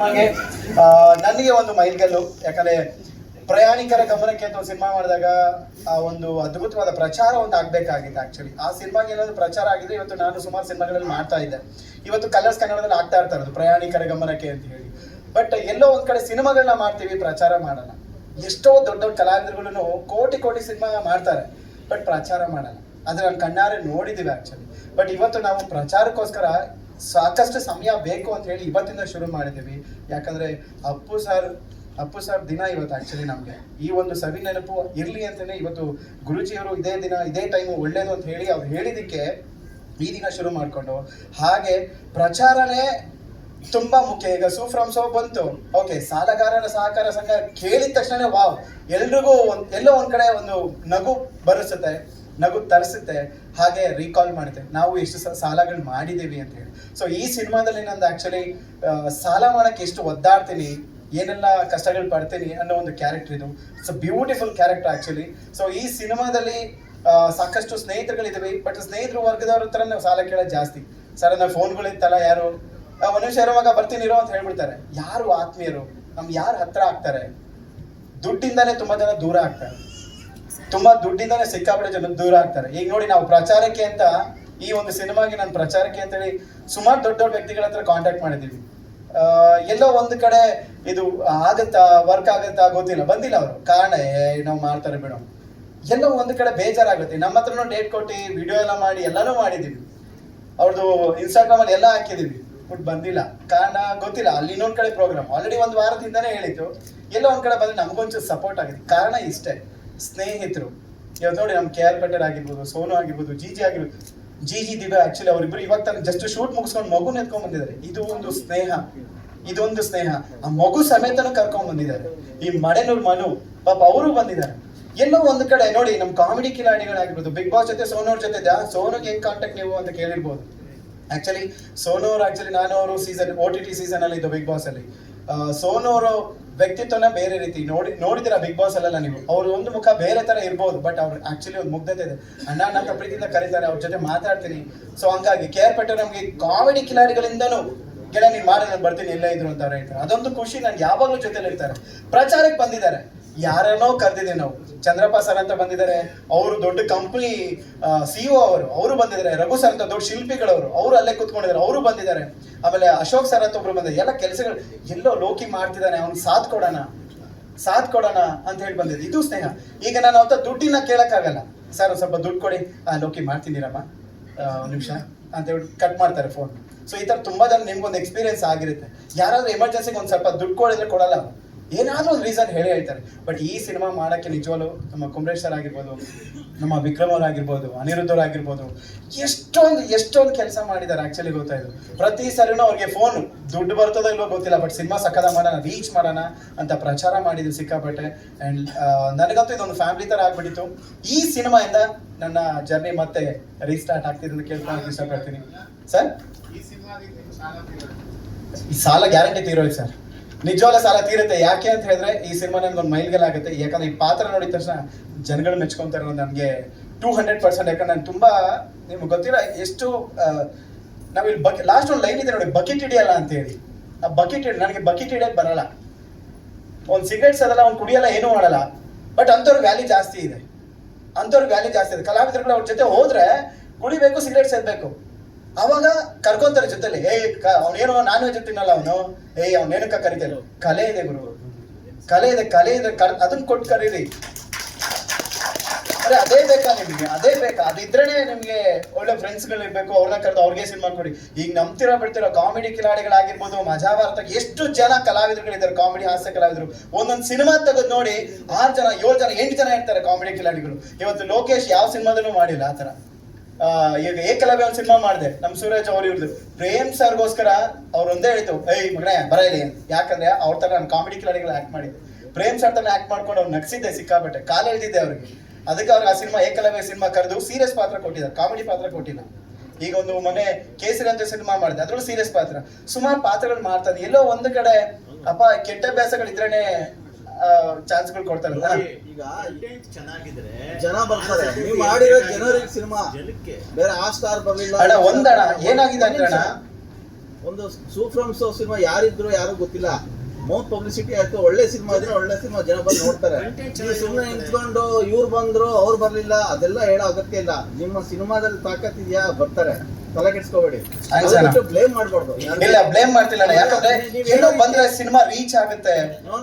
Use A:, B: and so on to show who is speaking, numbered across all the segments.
A: ಹಾಗೆ ನನಗೆ ಒಂದು ಮೈಲ್ಗಲ್ಲು ಯಾಕಂದ್ರೆ ಪ್ರಯಾಣಿಕರ ಗಮನಕ್ಕೆ ಅಂತ ಸಿನಿಮಾ ಮಾಡಿದಾಗ, ಆ, ಒಂದು ಅದ್ಭುತವಾದ ಪ್ರಚಾರ ಒಂದು ಆಗ್ಬೇಕಾಗಿದೆ ಆಕ್ಚುಲಿ ಆ ಸಿನಿಮಾಗೆ ಏನಾದ್ರು ಪ್ರಚಾರ ಆಗಿದ್ರೆ ಇವತ್ತು ನಾನು ಸುಮಾರು ಸಿನಿಮಾಗಳಲ್ಲಿ ಮಾಡ್ತಾ ಇದ್ದೆ. ಇವತ್ತು ಕಲರ್ಸ್ ಕನ್ನಡದಲ್ಲಿ ಆಗ್ತಾ ಇರ್ತಾರದು ಪ್ರಯಾಣಿಕರ ಗಮನಕ್ಕೆ ಅಂತ ಹೇಳಿ. ಬಟ್ ಎಲ್ಲೋ ಒಂದ್ ಕಡೆ ಸಿನಿಮಾಗಳನ್ನ ಮಾಡ್ತೀವಿ, ಪ್ರಚಾರ ಮಾಡಲ್ಲ. ಎಷ್ಟೋ ದೊಡ್ಡ ದೊಡ್ಡ ಕಲಾವಿದರುಗಳು ಕೋಟಿ ಕೋಟಿ ಸಿನಿಮಾ ಮಾಡ್ತಾರೆ ಬಟ್ ಪ್ರಚಾರ ಮಾಡಲ್ಲ. ಅದ್ರ ನಾನು ಕಣ್ಣಾರೆ ನೋಡಿದ್ದೀವಿ ಆಕ್ಚುಲಿ ಬಟ್ ಇವತ್ತು ನಾವು ಪ್ರಚಾರಕ್ಕೋಸ್ಕರ ಸಾಕಷ್ಟು ಸಮಯ ಬೇಕು ಅಂತ ಹೇಳಿ ಇವತ್ತಿಂದ ಶುರು ಮಾಡಿದ್ದೀವಿ. ಯಾಕಂದ್ರೆ ಅಪ್ಪು ಸರ್ ಅಪ್ಪು ಸರ್ ದಿನ ಇವತ್ತು ಆಕ್ಚುಲಿ ನಮಗೆ. ಈ ಒಂದು ಸವಿ ನೆನಪು ಇರ್ಲಿ ಅಂತಾನೆ ಇವತ್ತು ಗುರುಜಿಯವರು ಇದೇ ದಿನ, ಇದೇ ಟೈಮು ಒಳ್ಳೇದು ಅಂತ ಹೇಳಿ ಅವ್ರು ಹೇಳಿದಕ್ಕೆ ಈ ದಿನ ಶುರು ಮಾಡಿಕೊಂಡು. ಹಾಗೆ ಪ್ರಚಾರನೇ ತುಂಬಾ ಮುಖ್ಯ. ಈಗ ಸೂ ಫ್ರಮ್ ಸೋ ಬಂತು. ಓಕೆ ಸಾಲಗಾರರ ಸಹಕಾರ ಸಂಘ ಕೇಳಿದ ತಕ್ಷಣ ವಾವ್ ಎಲ್ರಿಗೂ ಒಂದ್, ಎಲ್ಲೋ ಒಂದ್ ಕಡೆ ಒಂದು ನಗು ಬರಿಸುತ್ತೆ. ನಗು ತರಿಸುತ್ತೆ, ಹಾಗೆ ರೀಕಾಲ್ ಮಾಡುತ್ತೆ. ನಾವು ಎಷ್ಟು ಸಾಲಗಳು ಮಾಡಿದ್ದೀವಿ ಅಂತ ಹೇಳಿ. ಸೊ ಈ ಸಿನಿಮಾದಲ್ಲಿ ನಂದು ಆಕ್ಚುಲಿ ಸಾಲ ಮಾಡಕ್ಕೆ ಎಷ್ಟು ಒದ್ದಾಡ್ತೀನಿ, ಏನೆಲ್ಲ ಕಷ್ಟಗಳು ಪಡ್ತೀನಿ ಅನ್ನೋ ಒಂದು ಕ್ಯಾರೆಕ್ಟರ್ ಇದು. It's beautiful character actually so ಈ ಸಿನಿಮಾದಲ್ಲಿ ಸಾಕಷ್ಟು ಸ್ನೇಹಿತರುಗಳಿದ್ದೀವಿ ಬಟ್ ಸ್ನೇಹಿತರು ವರ್ಗದವ್ರ ಹತ್ರ ನಾವು ಸಾಲ ಕೇಳೋದು ಜಾಸ್ತಿ. ಸರ್ ನನ್ನ ಫೋನ್ಗಳಿತ್ತಲ್ಲ ಯಾರು? ಮನುಷ್ಯ ಇರುವಾಗ ಬರ್ತೀನಿ, ಇರೋ ಅಂತ ಹೇಳ್ಬಿಡ್ತಾರೆ. ಯಾರು ಆತ್ಮೀಯರು? ನಮ್ಗೆ ಯಾರು ಹತ್ರ ಆಗ್ತಾರೆ? ದುಡ್ಡಿಂದಾನೇ ತುಂಬಾ ಜನ ದೂರ ಆಗ್ತಾರೆ. ತುಂಬಾ ದುಡ್ಡಿಂದಾನೆ ಸಿಕ್ಕಾಪಟ್ಟೆ ಜನ ದೂರ ಆಗ್ತಾರೆ. ಈಗ ನೋಡಿ ನಾವು ಪ್ರಚಾರಕ್ಕೆ ಅಂತ ಈ ಒಂದು ಸಿನಿಮಾಗೆ ನಾನು ಪ್ರಚಾರಕ್ಕೆ ಅಂತೇಳಿ ಸುಮಾರು ದೊಡ್ಡ ದೊಡ್ಡ ವ್ಯಕ್ತಿಗಳ ಹತ್ರ ಕಾಂಟ್ಯಾಕ್ಟ್ ಮಾಡಿದ್ದೀವಿ ಎಲ್ಲೋ ಒಂದು ಕಡೆ ಇದು ಆಗತ್ತಾ ವರ್ಕ್ ಆಗತ್ತಾ ಗೊತ್ತಿಲ್ಲ. ಬಂದಿಲ್ಲ ಅವರು. ಕಾರಣ ನಾವು ಮಾಡ್ತಾರೆ ಬಿಡೋ. ಎಲ್ಲೋ ಒಂದು ಕಡೆ ಬೇಜಾರಾಗುತ್ತೆ. ನಮ್ಮ ಹತ್ರನು ಡೇಟ್ ಕೊಟ್ಟು ವಿಡಿಯೋ ಎಲ್ಲ ಮಾಡಿ, ಎಲ್ಲಾನು ಮಾಡಿದ್ದೀವಿ ಅವ್ರದ್ದು ಇನ್ಸ್ಟಾಗ್ರಾಮ್ ಅಲ್ಲಿ ಎಲ್ಲ ಹಾಕಿದೀವಿ. ಬಟ್ ಬಂದಿಲ್ಲ. ಕಾರಣ ಗೊತ್ತಿಲ್ಲ. ಅಲ್ಲಿ ಇನ್ನೊಂದ್ ಕಡೆ ಪ್ರೋಗ್ರಾಮ್ ಆಲ್ರೆಡಿ ಒಂದು ವಾರದಿಂದನೇ ಹೇಳಿತ್ತು ಎಲ್ಲೋ ಒಂದ್ ಕಡೆ ಬಂದ್ರೆ ನಮಗೊಂಚೂರು ಸಪೋರ್ಟ್ ಆಗಿದೆ. ಕಾರಣ ಇಷ್ಟೇ. ಸ್ನೇಹಿತರು. ಇವತ್ತು ನೋಡಿ ನಮ್ಮ ಕೆ ಆರ್ ಪಟೇಲ್ ಆಗಿರ್ಬೋದು, ಸೋನು ಆಗಿರ್ಬೋದು, ಜಿ ಜಿ ಆಗಿರ್ಬೋದು. ಜಿ ಜಿ ದಿವ್ಯಾ ಆಕ್ಚುಲಿ ಅವರಿಬ್ರು ಇವಾಗ ತಾನು ಜಸ್ಟ್ ಶೂಟ್ ಮುಗಿಸ್ಕೊಂಡು ಮಗು ಎತ್ಕೊಂಡ್ ಬಂದಿದ್ದಾರೆ. ಇದು ಒಂದು ಸ್ನೇಹ. ಇದೊಂದು ಸ್ನೇಹ. ಆ ಮಗು ಸಮೇತನೂ ಕರ್ಕೊಂಡ್ ಬಂದಿದ್ದಾರೆ. ಈ ಮಡೆನೂರ್ ಮನು, ಪಾಪ ಅವರು ಬಂದಿದ್ದಾರೆ. ಎಲ್ಲೋ ಒಂದು ಕಡೆ ನೋಡಿ ನಮ್ಮ ಕಾಮಿಡಿ ಕಿಲಾಡಿಗಳಾಗಿರ್ಬೋದು ಬಿಗ್ ಬಾಸ್ ಜೊತೆ ಸೋನು ಅವ್ರ ಜೊತೆ ಸೋನುಗೆ ಹೆಂಗ್ ಕಾಂಟ್ಯಾಕ್ಟ್ ನೀವು ಅಂತ ಕೇಳಿರ್ಬೋದು. ಆಕ್ಚುಲಿ ಸೋನು ಅವ್ರು ಆಕ್ಚುಲಿ ನಾನು ಅವರು season O T T season ಅಲ್ಲಿ ಇದ್ದು ಬಿಗ್ ಬಾಸ್ ಅಲ್ಲಿ. ಸೋನು ಅವರು ವ್ಯಕ್ತಿತ್ವನ ಬೇರೆ ರೀತಿ. ನೋಡಿ ನೋಡಿದಿರ ಬಿಗ್ ಬಾಸ್ ಅಲ್ಲೆಲ್ಲ ನೀವು? ಅವ್ರು ಒಂದು ಮುಖ ಬೇರೆ ತರ ಇರ್ಬೋದು ಬಟ್ ಅವ್ರು ಆಕ್ಚುಲಿ ಒಂದು ಮುಗ್ಧತೆ ಇದೆ. ಅಣ್ಣ ನನ್ನ ಪ್ರೀತಿಯಿಂದ ಕರೀತಾರೆ, ಅವ್ರ ಜೊತೆ ಮಾತಾಡ್ತೀನಿ. ಸೊ ಹಂಗಾಗಿ ಕೆ ಆರ್ ಪಟೇಲ್ ನಮಗೆ ಕಾಮಿಡಿ ಕಿಲಾಡಿಗಳಿಂದನೂ ಗೆಳೆಯ ನೀನ್ ಮಾಡಿ, ನಾನು ಬರ್ತೀನಿ ಎಲ್ಲ ಇದ್ರು ಅಂತ ಅವ್ರು ಹೇಳ್ತಾರೆ. ಅದೊಂದು ಖುಷಿ ನನ್ಗೆ ಯಾವಾಗಲೂ ಜೊತೆಲಿ ಇರ್ತಾರೆ. ಪ್ರಚಾರಕ್ಕೆ ಬಂದಿದ್ದಾರೆ. ಯಾರನ್ನೋ ಕರೆದಿದ್ದೀವಿ ನಾವು. ಚಂದ್ರಪ್ಪ ಸರ್ ಅಂತ ಬಂದಿದ್ದಾರೆ, ಅವರು ದೊಡ್ಡ ಕಂಪ್ನಿ ಸಿಇಒ ಅವರು ಅವರು ಬಂದಿದ್ದಾರೆ, ರಘು ಸರ್ ಅಂತ ದೊಡ್ಡ ಶಿಲ್ಪಿಗಳವರು, ಅವರು ಅಲ್ಲೇ ಕುತ್ಕೊಂಡಿದ್ದಾರೆ, ಅವರು ಬಂದಿದ್ದಾರೆ. ಆಮೇಲೆ ಅಶೋಕ್ ಸರ್ ಅಂತ ಒಬ್ರು ಬಂದಿದ್ದಾರೆ, ಎಲ್ಲ ಕೆಲಸಗಳು, ಎಲ್ಲೋ ಲೋಕಿ ಮಾಡ್ತಿದ್ದಾನೆ ಅವ್ನು ಸಾಥ್ ಕೊಡೋಣ ಸಾಥ್ ಕೊಡೋಣ ಅಂತ ಹೇಳಿ ಬಂದಿದೆ ಇದು ಸ್ನೇಹ. ಈಗ ನಾನು ಅವತ್ತ ದುಡ್ಡಿನ ಕೇಳಕ್ಕಾಗಲ್ಲ. ಸರ್ ಸ್ವಲ್ಪ ದುಡ್ಡು ಕೊಡಿ. ಲೋಕಿ ಮಾಡ್ತೀನಿರಮ್ಮ ಒಂದು ನಿಮಿಷ ಅಂತ ಹೇಳಿ ಕಟ್ ಮಾಡ್ತಾರೆ ಫೋನ್ ಸೊ ಈ ಥರ ತುಂಬ ಜನ ನಿಮ್ಗೊಂದು ಎಕ್ಸ್ಪೀರಿಯನ್ಸ್ ಆಗಿರುತ್ತೆ. ಯಾರಾದರೂ ಎಮರ್ಜೆನ್ಸಿಗೆ ಒಂದು ಸ್ವಲ್ಪ ದುಡ್ಡು ಕೊಡಿದ್ರೆ ಕೊಡಲ್ಲ. ಏನಾದ್ರೂ ಒಂದು ರೀಸನ್ ಹೇಳಿ ಹೇಳ್ತಾರೆ. ಬಟ್ ಈ ಸಿನಿಮಾ ಮಾಡಕ್ಕೆ ನಿಜವಾಗ್ಲು ನಮ್ಮ ಕುಂಬ್ರೇಶ್ ಸರ್ ಆಗಿರ್ಬೋದು ನಮ್ಮ ವಿಕ್ರಮ್ ಅವ್ರು ಆಗಿರ್ಬೋದು ಅನಿರುದ್ಧ ಅವ್ರು ಆಗಿರ್ಬೋದು ಎಷ್ಟೊಂದು ಎಷ್ಟೊಂದು ಕೆಲಸ ಮಾಡಿದ್ದಾರೆ ಆ್ಯಕ್ಚುಲಿ ಗೊತ್ತಾಯಿತು ಪ್ರತಿ ಸರಿನೂ ಅವ್ರಿಗೆ ಫೋನ್ ದುಡ್ಡು ಬರ್ತದೋ ಇಲ್ವೋ ಗೊತ್ತಿಲ್ಲ ಬಟ್ ಸಿನಿಮಾ ಸಕ್ಕದ ಮಾಡೋಣ ರೀಚ್ ಮಾಡೋಣ ಅಂತ ಪ್ರಚಾರ ಮಾಡಿದ್ರು ಸಿಕ್ಕಾಪಟ್ಟೆ. ಅಂಡ್ ನನಗಂತೂ ಇದೊಂದು ಫ್ಯಾಮಿಲಿ ತರ ಆಗಿಬಿಟ್ಟಿತ್ತು. ಈ ಸಿನಿಮಾಯಿಂದ ನನ್ನ ಜರ್ನಿ ಮತ್ತೆ ರೀಸ್ಟಾರ್ಟ್ ಆಗ್ತಿದೆ ಅಂತ ಕೇಳ್ಕೊಳಕ್ ಇಷ್ಟಪಡ್ತೀನಿ. ಸರ್.
B: ಈ ಸಾಲ
A: ಗ್ಯಾರಂಟಿ ತೀರೋಯ್ತು ಸರ್ ನಿಜವಾಗ್ಲೂ ಸಾಲ ತೀರುತ್ತೆ. ಯಾಕೆ ಅಂತ ಹೇಳಿದ್ರೆ ಈ ಸಿನಿಮಾ ನಂದು ಒಂದು ಮೈಲ್ಗೆಲ್ಲ ಆಗುತ್ತೆ ಯಾಕಂದ್ರೆ ಈ ಪಾತ್ರ ನೋಡಿದ ತಕ್ಷಣ ಜನಗಳು ಮೆಚ್ಕೊಂತಾರೆ ನನಗೆ ಟೂ ಹಂಡ್ರೆಡ್ ಪರ್ಸೆಂಟ್ ಯಾಕಂದ್ರೆ ನಾನು ತುಂಬಾ ನಿಮ್ಗೆ ಗೊತ್ತಿಲ್ಲ ಎಷ್ಟು ನಾವಿಲ್ಲಿ ಬಕೆ ಲಾಸ್ಟ್ ಒಂದು ಲೈನ್ ಇದೆ ನೋಡಿ ಬಕೆಟ್ ಹಿಡಿಯಲ್ಲ ಅಂತ ಹೇಳಿ. ಆ ಬಕೆಟ್ ಹಿಡಿ, ನನಗೆ ಬಕೆಟ್ ಹಿಡಿಯಕ್ ಬರಲ್ಲ. ಒಂದು ಸಿಗರೇಟ್ಸ್ ಅದಲ್ಲ ಅವ್ನು ಕುಡಿಯಲ್ಲ, ಏನೂ ಮಾಡಲ್ಲ. ಬಟ್ ಅಂಥವ್ರ ವ್ಯಾಲ್ಯೂ ಜಾಸ್ತಿ ಇದೆ. ಅಂಥವ್ರ ವ್ಯಾಲ್ಯೂ ಜಾಸ್ತಿ ಇದೆ. ಕಲಾವಿದರುಗಳು ಅವ್ರ ಜೊತೆ ಹೋದ್ರೆ ಕುಡಿಬೇಕು ಸಿಗರೇಟ್ ಸೇದ್ಬೇಕು ಅವಾಗ ಕರ್ಕೊಂತಾರೆ ಜೊತೆಲಿ ಏ ಅವನೇನೋ ನಾನ್ ವೆಜ್ ತಿನ್ನಲ್ಲ ಅವನು. ಏಯ್ ಏನಕ್ಕ ಕರಿತಾರೆ ಕಲೆ ಇದೆ ಗುರು. ಕಲೆ ಇದೆ ಕಲೆ ಇದೆ ಅದನ್ನ ಕೊಟ್ಟು ಕರೀರಿ. ಅರೆ, ಅದೇ ಬೇಕಾ ನಿಮ್ಗೆ? ಅದೇ ಬೇಕಾ? ಅದಿದ್ರೇನೆ ನಿಮ್ಗೆ ಒಳ್ಳೆ ಫ್ರೆಂಡ್ಸ್ಗಳು ಇರ್ಬೇಕು ಅವ್ರನ್ನ ಕರೆದು ಅವ್ರಿಗೆ ಸಿನಿಮಾ ಕೊಡಿ. ಈಗ ನಂಬ್ತಿರೋ ಬಿಡ್ತಿರೋ ಕಾಮಿಡಿ ಕಿಲಾಡಿಗಳಾಗಿರ್ಬೋದು ಮಜಾ ಭಾರತ ಎಷ್ಟು ಜನ ಕಲಾವಿದರುಗಳಿದ್ದಾರೆ ಕಾಮಿಡಿ ಹಾಸ್ಯ ಕಲಾವಿದರು. ಒಂದೊಂದು ಸಿನಿಮಾ ತೆಗೆದು ನೋಡಿ, ಆರು ಜನ, ಏಳು ಜನ, ಎಂಟು ಜನ ಇರ್ತಾರೆ ಕಾಮಿಡಿ ಕಿಲಾಡಿಗಳು. ಇವತ್ತು ಲೋಕೇಶ್ ಯಾವ ಸಿನಿಮಾದಲ್ಲೂ ಮಾಡಿಲ್ಲ, ಆ ಥರ. ಈಗ ಏಕಲವ್ಯ ಒಂದು ಸಿನಿಮಾ ಮಾಡಿದೆ ನಮ್ಮ ಸೂರಜ್ ಅವ್ರ ಇವ್ರದ್ದು ಪ್ರೇಮ್ ಸರ್ಗೋಸ್ಕರ ಅವ್ರು ಒಂದೇ ಹೇಳ್ತು ಏಯ್ ಮಗನೇ ಬರ ಇಲ್ಲಿ ಯಾಕಂದ್ರೆ ಅವ್ರ ತರ ನಾನು ಕಾಮಿಡಿ ಕಿಲಾಡಿಗಳು ಆಕ್ಟ್ ಮಾಡಿದ್ದೆ. ಪ್ರೇಮ್ ಸರ್ ತನ ಆಕ್ಟ್ ಮಾಡ್ಕೊಂಡು ಅವ್ರು ನಗ್ಸಿದ್ದೆ, ಸಿಕ್ಕಾಪಟ್ಟೆ. ಕಾಲ ಎಳ್ದಿದ್ದೆ ಅವ್ರಿಗೆ. ಅದಕ್ಕೆ ಅವ್ರಿಗೆ ಆ ಸಿನಿಮಾ, ಏಕಲವ್ಯ ಸಿನಿಮಾ ಕರೆದು ಸೀರಿಯಸ್ ಪಾತ್ರ ಕೊಟ್ಟಿದ್ದಾರೆ ಕಾಮಿಡಿ ಪಾತ್ರ ಕೊಟ್ಟಿಲ್ಲ. ಈಗ ಒಂದು ಮೊನ್ನೆ ಕೇಸರಿ ಅಂತ ಸಿನಿಮಾ ಮಾಡಿದೆ, ಅದ್ರಲ್ಲೂ ಸೀರಿಯಸ್ ಪಾತ್ರ. ಸುಮಾರು ಪಾತ್ರಗಳು ಮಾಡ್ತಾರೆ ಎಲ್ಲೋ ಒಂದು ಕಡೆ, ಅಪ್ಪ, ಕೆಟ್ಟ ಅಭ್ಯಾಸಗಳಿದ್ರೇನೆ ಚಾನ್ಸ್ಗಳು ಕೊಡ್ತಾರಲ್ಲ
C: ಈಗ ಚೆನ್ನಾಗಿದ್ರೆ
D: ಜನ ಬರ್ತಾರೆ. ನೀವು ಮಾಡಿರೋ ಜನರಿಗೆ ಸಿನಿಮಾ.
C: ಜನಕ್ಕೆ
D: ಬೇರೆ ಆ ಸ್ಟಾರ್ ಬರ್ಲಿಲ್ಲ
A: ಅಣ್ಣ ಒಂದಣ ಏನಾಗಿದೆ ಅಂದ್ರೆ ಅಣ್ಣ?
C: ಒಂದು ಸೂಫ್ರಮ್ಸ್ ಸಿನಿಮಾ ಯಾರಿದ್ರು ಯಾರು ಗೊತ್ತಿಲ್ಲ. ಮೌತ್ ಪಬ್ಲಿಸಿಟಿ ಆಯ್ತು ಒಳ್ಳೆ ಸಿನಿಮಾ ಇದ್ರೆ ಒಳ್ಳೆ ಸಿನಿಮಾ ಜನ ಬಂದು ನೋಡ್ತಾರೆ. ನೀವು ಸುಮ್ಮನೆ ನಿಂತ್ಕೊಂಡು ಇವ್ರು ಬಂದ್ರು ಅವ್ರು ಬರ್ಲಿಲ್ಲ ಅದೆಲ್ಲ ಹೇಳೋ ಅಗತ್ಯ ಇಲ್ಲ. ನಿಮ್ಮ ಸಿನಿಮಾದಲ್ಲಿ ತಾಕತ್ತಿದ್ಯಾ? ಬರ್ತಾರೆ. ತಲೆ ಕೆಡ್ಸ್ಕೋಬೇಡಿ. ಬ್ಲೇಮ್ ಮಾಡ್ಬಾರ್ದು.
A: ಇಲ್ಲ ಬ್ಲೇಮ್ ಮಾಡ್ತಿಲ್ಲ ಅಣ್ಣ. ಯಾಕಂದ್ರೆ ಏನೋ ಬಂದ್ರೆ ಸಿನಿಮಾ ರೀಚ್ ಆಗುತ್ತೆ.
C: ನೋ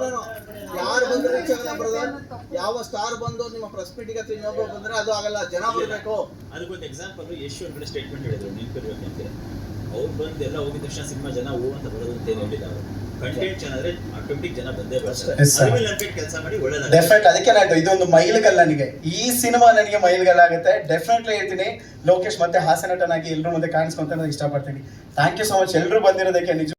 C: ಯಾರು ಬಂದ್ರೆ ಆಗಲ್ಲ ಬ್ರದರ್ ಯಾವ ಸ್ಟಾರ್ ಬಂದು ನಿಮ್ಮ ಪ್ರೆಸ್ ಮೀಟಿಂಗ್ ಅಥವಾ ಇನ್ನೊಬ್ಬರು ಬಂದ್ರೆ ಅದು ಆಗಲ್ಲ ಜನ ಬರಬೇಕು.
D: ಅದಕ್ಕೊಂದು ಎಕ್ಸಾಂಪಲ್ ಯಶ್ ಒಂದು ಕಡೆ ಸ್ಟೇಟ್ಮೆಂಟ್ ಹೇಳಿದ್ರು ನೆನ್ಪಿರ್ಬೇಕಂತೆ ಅವ್ರು ಬಂದು ಎಲ್ಲ ಹೋಗಿದ ತಕ್ಷಣ ಸಿನಿಮಾ ಜನ ಓ ಅಂತ ಬರೋದು ಅಂತ ಏನು ಹೇಳಿಲ್ಲ ಅವರು. ಕಂಟೆಂಟ್ ಚೆನ್ನಾದ್ರೆ ಆಟೋಮೆಟಿಕ್ ಜನ ಬಂದೇ ಬರ್ತಾರೆ. ಕೆಲಸ ಮಾಡಿ ಒಳ್ಳೆದ
A: ಡೆಫಿನೆಟ್ ಅದಕ್ಕೆ ನಾನು ಇದೊಂದು ಮೈಲ್ಗಲ್ ನನಗೆ. ಈ ಸಿನಿಮಾ ನನಗೆ ಮೈಲ್ಗಲ್ ಆಗುತ್ತೆ ಡೆಫಿನೆಟ್ಲಿ ಹೇಳ್ತೀನಿ. ಲೋಕೇಶ್ ಮತ್ತೆ ಹಾಸ್ಯ ನಟನಾಗಿ ಎಲ್ಲರೂ ಮುಂದೆ ಕಾಣಿಸ್ಕೊಂತ ನಾನು ಇಷ್ಟಪಡ್ತೀನಿ. ಥ್ಯಾಂಕ್ ಯು ಸೊ ಮಚ್ ಎಲ್ಲರೂ ಬಂದಿರೋದಕ್ಕೆ ನಿಜ